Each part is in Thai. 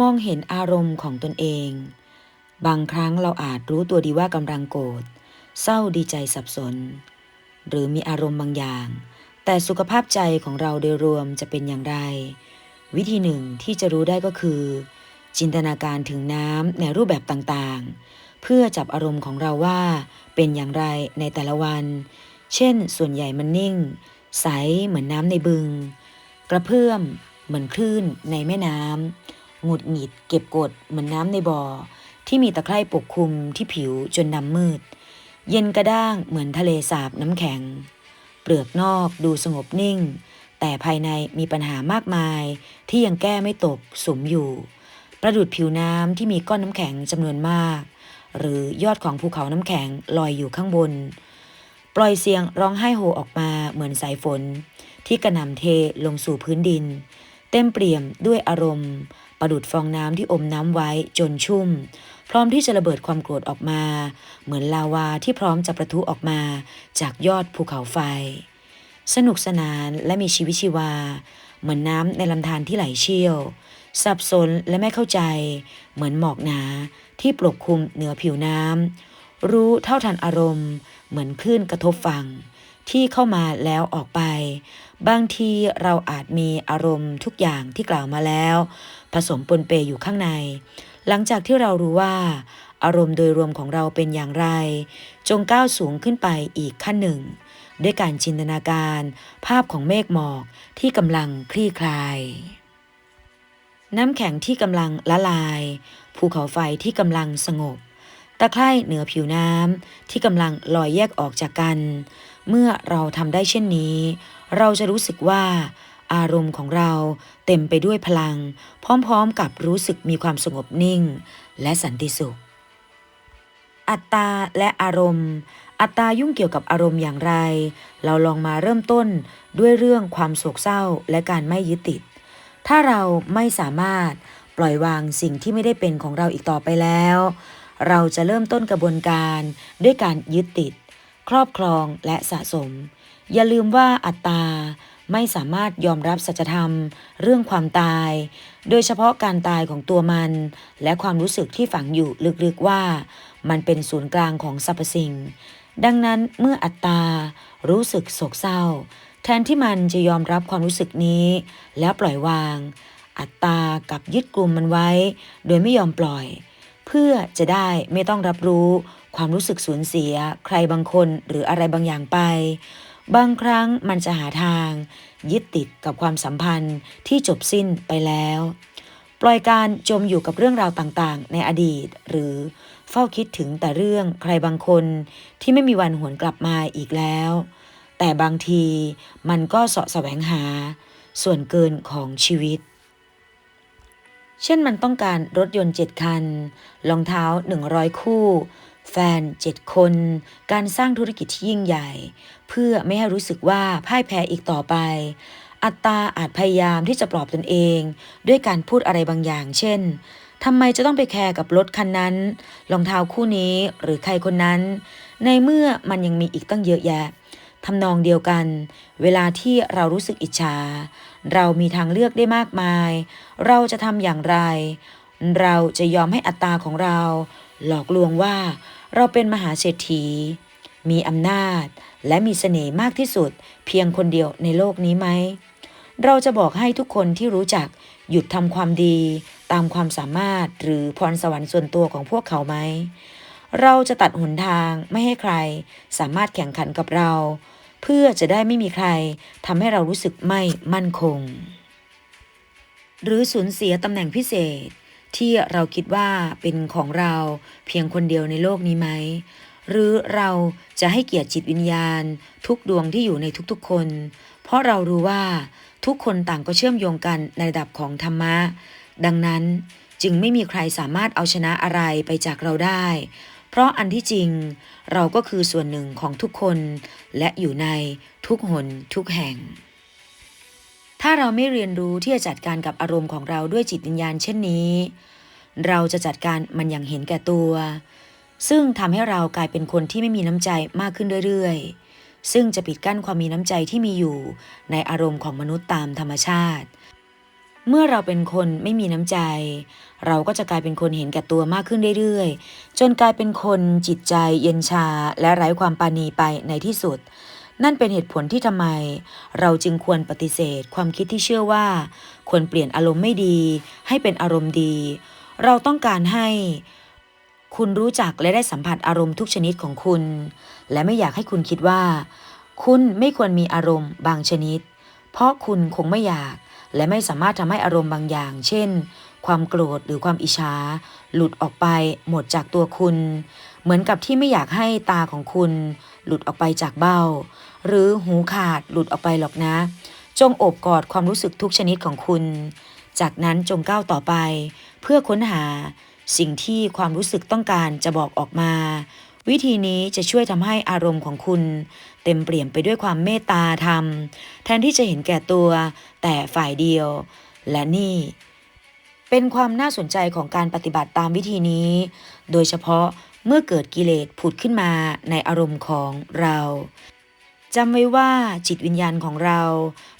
มองเห็นอารมณ์ของตนเอง บางครั้งเราอาจรู้ตัวดีว่ากำลังโกรธ เศร้าดีใจสับสน หรือมีอารมณ์บางอย่าง แต่สุขภาพใจของเราโดยรวมจะเป็นอย่างไร วิธีหนึ่งที่จะรู้ได้ก็คือ จินตนาการถึงน้ำในรูปแบบต่างๆ เพื่อจับอารมณ์ของเราว่า เป็นอย่างไรในแต่ละวัน เช่น ส่วนใหญ่มันนิ่ง ใสเหมือนน้ำในบึง กระเพื่อมเหมือนคลื่นในแม่น้ำ หงุดหงิด เก็บกดเหมือนน้ำในบ่อ ที่มีตะไคร่ปกคลุมที่ผิวจนดำมืด เย็นกระด้างเหมือนทะเลสาบน้ำแข็ง เปลือกนอกดูสงบนิ่ง แต่ภายในมีปัญหามากมายที่ยังแก้ไม่ตกสมอยู่ ประดุดผิวน้ำที่มีก้อนน้ำแข็งจำนวนมาก หรือยอดของภูเขาน้ำแข็งลอยอยู่ข้างบน ปล่อยเสียงร้องไห้โฮออกมาเหมือนสายฝน ที่กระหน่ำเทลงสู่พื้นดิน เต็มเปี่ยมด้วยอารมณ์ ประดุดฟองน้ำที่อมน้ำไว้จนชุ่ม พร้อมที่จะระเบิดความโกรธออกมา เหมือนลาวาที่พร้อมจะประทุออกมา จากยอดภูเขาไฟ สนุกสนานและมีชีวิตชีวา เหมือนน้ำในลำธารที่ไหลเชี่ยว สับสนและไม่เข้าใจ เหมือนหมอกหนาที่ปกคลุมเหนือผิวน้ำรู้เท่าทันอารมณ์ เหมือนคลื่นกระทบฝั่ง ที่เข้ามาแล้วออกไป บางทีเราอาจมีอารมณ์ทุกอย่างที่กล่าวมาแล้ว ผสมปนเปอยู่ข้างใน หลังจากที่เรารู้ว่า อารมณ์โดยรวมของเราเป็นอย่างไร จงก้าวสูงขึ้นไปอีกขั้นหนึ่ง ด้วยการจินตนาการ ภาพของเมฆหมอกที่กำลังคลี่คลาย น้ำแข็งที่กำลังละลาย ภูเขาไฟที่กำลังสงบ ตะไคร่เหนือผิวน้ำที่กำลังลอยแยกออกจากกัน เมื่อเราทำได้เช่นนี้ เราจะรู้สึกว่า อารมณ์ของเราเต็มไปด้วยพลัง พร้อมๆกับรู้สึกมีความสงบนิ่ง และสันติสุข อัตตาและอารมณ์ อัตตายุ่งเกี่ยวกับอารมณ์อย่างไร เราลองมาเริ่มต้นด้วยเรื่องความโศกเศร้าและการไม่ยึดติด ถ้าเราไม่สามารถปล่อยวางสิ่งที่ไม่ได้เป็นของเราอีกต่อไปแล้ว เราจะเริ่มต้นกระบวนการด้วยการยึดติด ครอบครองและสะสม อย่าลืมว่าอัตตาไม่สามารถยอมรับสัจธรรม เรื่องความตาย โดยเฉพาะการตายของตัวมัน และความรู้สึกที่ฝังอยู่ลึกๆว่า มันเป็นศูนย์กลางของสรรพสิ่ง ดังนั้นเมื่ออัตตารู้สึกโศกเศร้า แทนที่มันจะยอมรับความรู้สึกนี้ แล้วปล่อยวาง อัตตากับยึดกลุ่มมันไว้ โดยไม่ยอมปล่อย เพื่อจะได้ไม่ต้องรับรู้ ความรู้สึกสูญเสีย ใครบางคนหรืออะไรบางอย่างไป บางครั้งมันจะหาทาง ยึดติดกับความสัมพันธ์ที่จบสิ้นไปแล้ว ปล่อยการจมอยู่กับเรื่องราวต่างๆ ในอดีต หรือเฝ้าคิดถึงแต่เรื่องใครบางคนที่ไม่มีวันหวนกลับมาอีกแล้ว แต่บางทีมันก็เสาะแสวงหา ส่วนเกินของชีวิต เช่นมันต้องการรถยนต์เจ็ดคัน รองเท้า 100 คู่ แฟนเจ็ดคน การสร้างธุรกิจที่ยิ่งใหญ่ เพื่อไม่ให้รู้สึกว่าพ่ายแพ้อีกต่อไป อัตตาอาจพยายามที่จะปลอบตนเอง ด้วยการพูดอะไรบางอย่าง เช่นทำไมจะต้องไปแคร์กับรถคันนั้น รองเท้าคู่นี้หรือใครคนนั้น ในเมื่อมันยังมีอีกตั้งเยอะแยะ ทำนองเดียวกัน เวลาที่เรารู้สึกอิจฉา เรามีทางเลือกได้มากมาย เราจะทำอย่างไร เราจะยอมให้อัตตาของเรา หลอกลวงว่า เราเป็นมหาเศรษฐี มีอำนาจ และมีเสน่ห์มากที่สุด เพียงคนเดียวในโลกนี้ไหม เราจะบอกให้ทุกคนที่รู้จักหยุดทำความดี ตามความสามารถหรือพรสวรรค์ส่วนตัวของพวกเขาไหม เราจะตัดหนทางไม่ให้ใคร สามารถแข่งขันกับเรา เพื่อจะได้ไม่มีใครทำให้เรารู้สึกไม่มั่นคง หรือสูญเสียตำแหน่งพิเศษ ที่เราคิดว่าเป็นของเราเพียงคนเดียวในโลกนี้ไหม หรือเราจะให้เกียรติจิตวิญญาณ ทุกดวงที่อยู่ในทุกๆคน เพราะเรารู้ว่าทุกคนต่างก็เชื่อมโยงกันในระดับของธรรมะ ดังนั้นจึงไม่มีใครสามารถเอาชนะอะไรไปจากเราได้ เพราะอันที่จริงเราก็คือส่วนหนึ่งของทุกคน และอยู่ในทุกหนทุกแห่ง ถ้าเราไม่เรียนรู้ที่จะจัดการกับอารมณ์ของเราด้วยจิตวิญญาณเช่นนี้ เราจะจัดการมันอย่างเห็นแก่ตัว ซึ่งทำให้เรากลายเป็นคนที่ไม่มีน้ำใจมากขึ้นเรื่อยๆ ซึ่งจะปิดกั้นความมีน้ำใจที่มีอยู่ในอารมณ์ของมนุษย์ตามธรรมชาติ เมื่อเราเป็นคนไม่มีน้ำใจ เราก็จะกลายเป็นคนเห็นแก่ตัวมากขึ้นเรื่อยๆ จนกลายเป็นคนจิตใจเย็นชาและไร้ความปาณีไปในที่สุด นั่นเป็นเหตุผลที่ทำไม เราจึงควรปฏิเสธ ความคิดที่เชื่อว่า ควรเปลี่ยนอารมณ์ไม่ดี ให้เป็นอารมณ์ดี เราต้องการให้คุณรู้จักและได้สัมผัสอารมณ์ทุกชนิดของคุณ และไม่อยากให้คุณคิดว่า คุณไม่ควรมีอารมณ์บางชนิด เพราะคุณคงไม่อยาก และไม่สามารถทำให้อารมณ์บางอย่าง เช่น ความโกรธหรือความอิจฉาหลุดออกไปหมดจากตัวคุณ เหมือนกับที่ไม่อยากให้ตาของคุณ หลุดออกไปจากเบ้า หรือหูขาดหลุดออกไปหรอกนะ จงโอบกอดความรู้สึกทุกชนิดของคุณ จากนั้นจงก้าวต่อไป เพื่อค้นหา สิ่งที่ความรู้สึกต้องการจะบอกออกมา วิธีนี้จะช่วยทำให้อารมณ์ของคุณ เต็มเปลี่ยมไปด้วยความเมตตาธรรม แทนที่จะเห็นแก่ตัว แต่ฝ่ายเดียว และนี่ เป็นความน่าสนใจของการปฏิบัติตามวิธีนี้ โดยเฉพาะเมื่อเกิดกิเลสผุดขึ้นมาในอารมณ์ของเราจำไว้ว่าจิตวิญญาณของเรา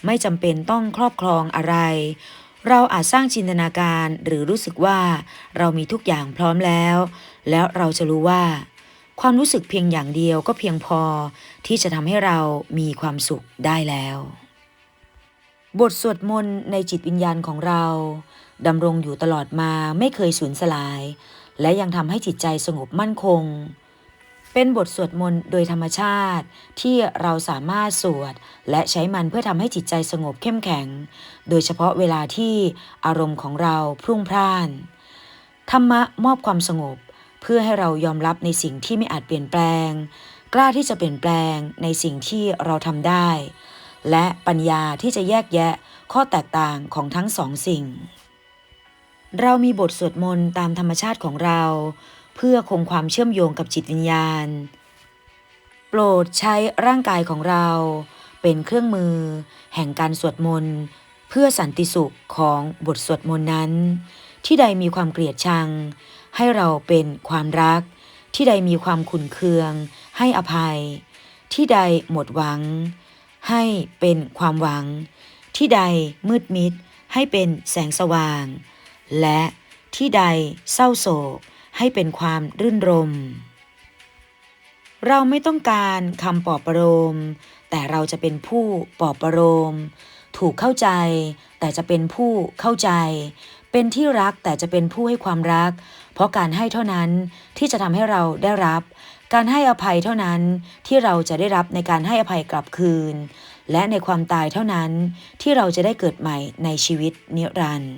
ไม่จำเป็นต้องครอบครองอะไร เราอาจสร้างจินตนาการหรือรู้สึกว่า เรามีทุกอย่างพร้อมแล้ว แล้วเราจะรู้ว่า ความรู้สึกเพียงอย่างเดียวก็เพียงพอที่จะทำให้เรามีความสุขได้แล้ว บทสวดมนต์ในจิตวิญญาณของเราดำรงอยู่ตลอดมาไม่เคยสูญสลาย และยังทำให้จิตใจสงบมั่นคง เป็นบทสวดมนต์โดยธรรมชาติที่เราสามารถสวดและใช้มันเพื่อทำให้จิตใจสงบเข้มแข็ง โดยเฉพาะเวลาที่อารมณ์ของเราพรุ่งพล่าน ธรรมะมอบความสงบ เพื่อให้เรายอมรับในสิ่งที่ไม่อาจเปลี่ยนแปลง กล้าที่จะเปลี่ยนแปลงในสิ่งที่เราทำได้ และปัญญาที่จะแยกแยะข้อแตกต่างของทั้งสองสิ่ง เรามีบทสวดมนต์ตามธรรมชาติของเรา เพื่อคงความเชื่อมโยงกับจิตวิญญาณ โปรดใช้ร่างกายของเรา เป็นเครื่องมือ แห่งการสวดมนต์เพื่อสันติสุขของบทสวดมนต์นั้น ที่ใดมีความเกลียดชัง ให้เราเป็นความรัก ที่ใดมีความขุนเคือง ให้อภัย ที่ใดหมดหวัง ให้เป็นความหวัง ที่ใดมืดมิด ให้เป็นแสงสว่าง และที่ใดเศร้าโศก ให้เป็นความรื่นรม เราไม่ต้องการคำปลอบประโลมแต่เราจะเป็นผู้ปลอบประโลมถูกเข้าใจ แต่จะเป็นผู้เข้าใจ เป็นที่รักแต่จะเป็นผู้ให้ความรัก เพราะการให้เท่านั้นที่จะทำให้เราได้รับ การให้อภัยเท่านั้นที่เราจะได้รับในการให้อภัยกลับคืน และในความตายเท่านั้นที่เราจะได้เกิดใหม่ในชีวิตนิรันดร์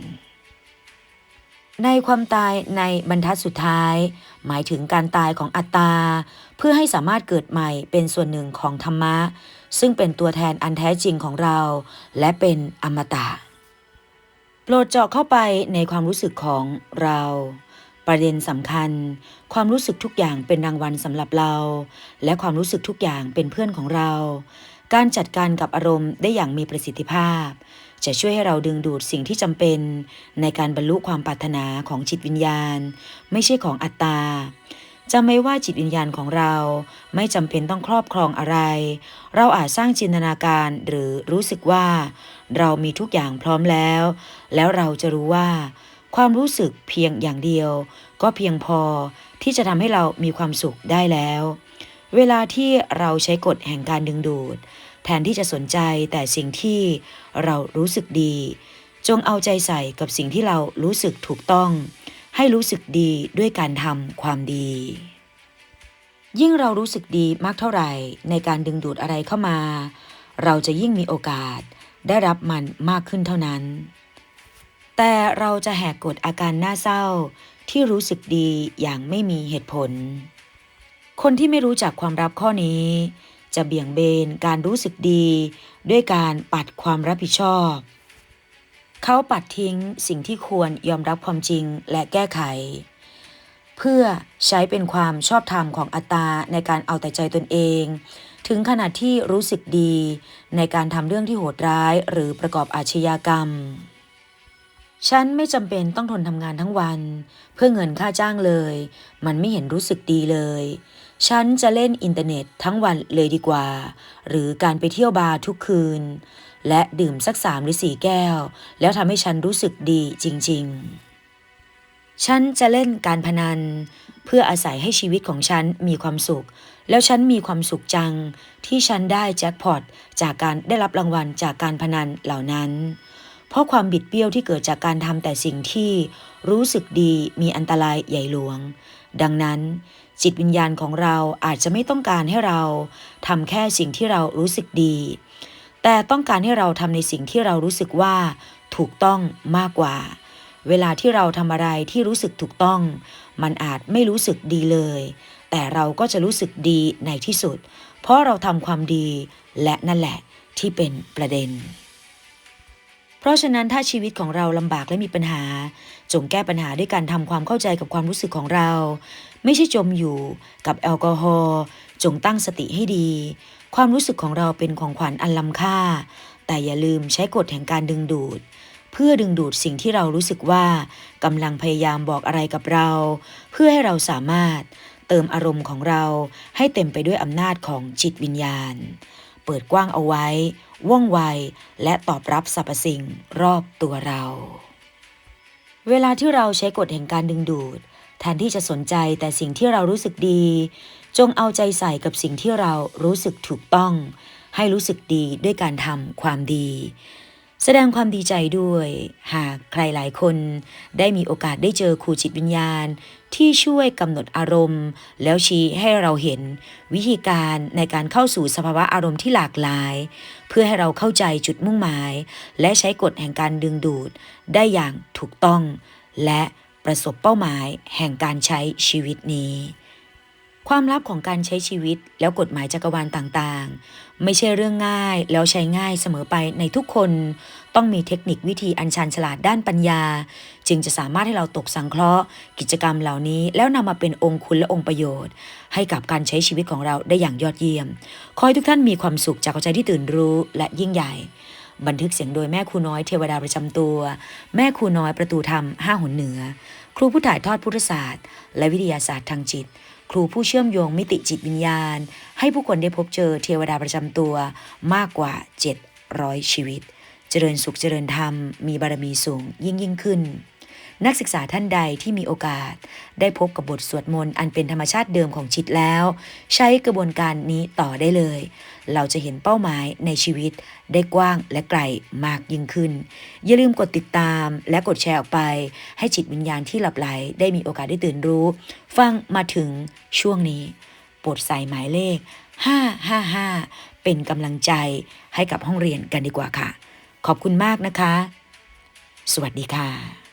ในความตายในบรรทัดสุดท้าย หมายถึงการตายของอัตตา เพื่อให้สามารถเกิดใหม่เป็นส่วนหนึ่งของธรรมะ ซึ่งเป็นตัวแทนอันแท้จริงของเรา และเป็นอมตะโปรดเจาะเข้าไปในความรู้สึกของเรา ประเด็นสำคัญ ความรู้สึกทุกอย่างเป็นรางวัลสำหรับเรา และความรู้สึกทุกอย่างเป็นเพื่อนของเรา การจัดการกับอารมณ์ได้อย่างมีประสิทธิภาพ จะช่วยให้เราดึงดูดสิ่งที่จำเป็น ในการบรรลุความปรารถนาของจิตวิญญาณ ไม่ใช่ของอัตตาจำไว้ว่าจิตวิญญาณของเรา ไม่จำเป็นต้องครอบครองอะไร เราอาจสร้างจินตนาการหรือรู้สึกว่า เรามีทุกอย่างพร้อมแล้ว แล้วเราจะรู้ว่า ความรู้สึกเพียงอย่างเดียว ก็เพียงพอที่จะทำให้เรามีความสุขได้แล้ว เวลาที่เราใช้กฎแห่งการดึงดูด แทนที่จะสนใจแต่สิ่งที่เรารู้สึกดี จงเอาใจใส่กับสิ่งที่เรารู้สึกถูกต้อง ให้รู้สึกดีด้วยการทำความดี ยิ่งเรารู้สึกดีมากเท่าไหร่ในการดึงดูดอะไรเข้ามา เราจะยิ่งมีโอกาสได้รับมันมากขึ้นเท่านั้น แต่เราจะแหกกฎอาการน่าเศร้าที่รู้สึกดีอย่างไม่มีเหตุผล คนที่ไม่รู้จักความรับข้อนี้ จะเบี่ยงเบนการรู้สึกดี ด้วยการปัดความรับผิดชอบ เขาปัดทิ้งสิ่งที่ควรยอมรับความจริงและแก้ไข เพื่อใช้เป็นความชอบธรรมของอัตตาในการเอาแต่ใจตนเอง ถึงขนาดที่รู้สึกดีในการทำเรื่องที่โหดร้ายหรือประกอบอาชญากรรม ฉันไม่จำเป็นต้องทนทำงานทั้งวัน เพื่อเงินค่าจ้างเลย มันไม่เห็นรู้สึกดีเลย ฉันจะเล่นอินเทอร์เน็ตทั้งวันเลยดีกว่า หรือการไปเที่ยวบาร์ทุกคืน และดื่มสักสามหรือสี่แก้ว แล้วทำให้ฉันรู้สึกดีจริง ๆ ฉันจะเล่นการพนัน เพื่ออาศัยให้ชีวิตของฉันมีความสุข แล้วฉันมีความสุขจัง ที่ฉันได้แจ็คพอตจากการได้รับรางวัลจากการพนันเหล่านั้น เพราะความบิดเบี้ยวที่เกิดจากการทำแต่สิ่งที่รู้สึกดีมีอันตรายใหญ่หลวง ดังนั้น จิตวิญญาณของเราอาจจะไม่ต้องการให้เราทำแค่สิ่งที่เรารู้สึกดี แต่ต้องการให้เราทำในสิ่งที่เรารู้สึกว่า ถูกต้องมากกว่า เวลาที่เราทำอะไรที่รู้สึกถูกต้อง มันอาจไม่รู้สึกดีเลย แต่เราก็จะรู้สึกดีในที่สุด เพราะเราทำความดีและนั่นแหละที่เป็นประเด็น เพราะฉะนั้นถ้าชีวิตของเราลำบากและมีปัญหา จงแก้ปัญหาด้วยการทำความเข้าใจกับความรู้สึกของเรา ไม่ใช่จมอยู่กับแอลกอฮอล์จงตั้งสติให้ดี ความรู้สึกของเราเป็นของขวัญอันล้ำค่า แต่อย่าลืมใช้กฎแห่งการดึงดูด เพื่อดึงดูดสิ่งที่เรารู้สึกว่ากำลังพยายามบอกอะไรกับเรา เพื่อให้เราสามารถเติมอารมณ์ของเราให้เต็มไปด้วยอำนาจของจิตวิญญาณ เปิดกว้างเอาไว้ ว่องไว และตอบรับสรรพสิ่งรอบตัวเรา เวลาที่เราใช้กฎแห่งการดึงดูด แทนที่จะสนใจแต่สิ่งที่เรารู้สึกดี จงเอาใจใส่กับสิ่งที่เรารู้สึกถูกต้อง ให้รู้สึกดีด้วยการทำความดี แสดงความดีใจด้วย หากใครหลายคนได้มีโอกาสได้เจอครูจิตวิญญาณ ที่ช่วยกำหนดอารมณ์ แล้วชี้ให้เราเห็นวิธีการในการเข้าสู่สภาวะอารมณ์ที่หลากหลาย เพื่อให้เราเข้าใจจุดมุ่งหมาย และใช้กฎแห่งการดึงดูด ได้อย่างถูกต้อง และประสบเป้าหมายแห่งการใช้ชีวิตนี้ ความลับของการใช้ชีวิตแล้วกฎหมายจักรวาลต่างๆ ไม่ใช่เรื่องง่ายแล้วใช้ง่ายเสมอไปในทุกคน ต้องมีเทคนิควิธีอันชันฉลาดด้านปัญญา จึงจะสามารถให้เราตกสังเคราะห์ กิจกรรมเหล่านี้แล้วนำมาเป็นองค์คุณและองค์ประโยชน์ ให้กับการใช้ชีวิตของเราได้อย่างยอดเยี่ยม ขอให้ทุกท่านมีความสุขจากใจที่ตื่นรู้และยิ่งใหญ่ บันทึกเสียงโดยแม่ครูน้อยเทวดาประจำตัว แม่ครูน้อยประตูธรรมห้าหนเหนือ ครูผู้ถ่ายทอดพุทธศาสตร์ และวิทยาศาสตร์ทางจิต รูผู้เชื่อมโยงมิติจิตวิญญาณ ให้ผู้คนได้พบเจอเทวดาประจำตัวมากกว่า 700 ชีวิต เจริญสุขเจริญธรรม มีบารมีสูงยิ่งยิ่งขึ้น นักศึกษาท่านใดที่มีโอกาส ได้พบกับบทสวดมนต์อันเป็นธรรมชาติเดิมของจิตแล้ว ใช้กระบวนการนี้ต่อได้เลย เราจะเห็นเป้าหมายในชีวิตได้กว้างและไกลมากยิ่งขึ้น อย่าลืมกดติดตามและกดแชร์ออกไป ให้จิตวิญญาณที่หลับไหลได้มีโอกาสได้ตื่นรู้ ฟังมาถึงช่วงนี้โปรดใส่หมายเลข 555 เป็นกำลังใจให้กับห้องเรียนกันดีกว่าค่ะ ขอบคุณมากนะคะ สวัสดีค่ะ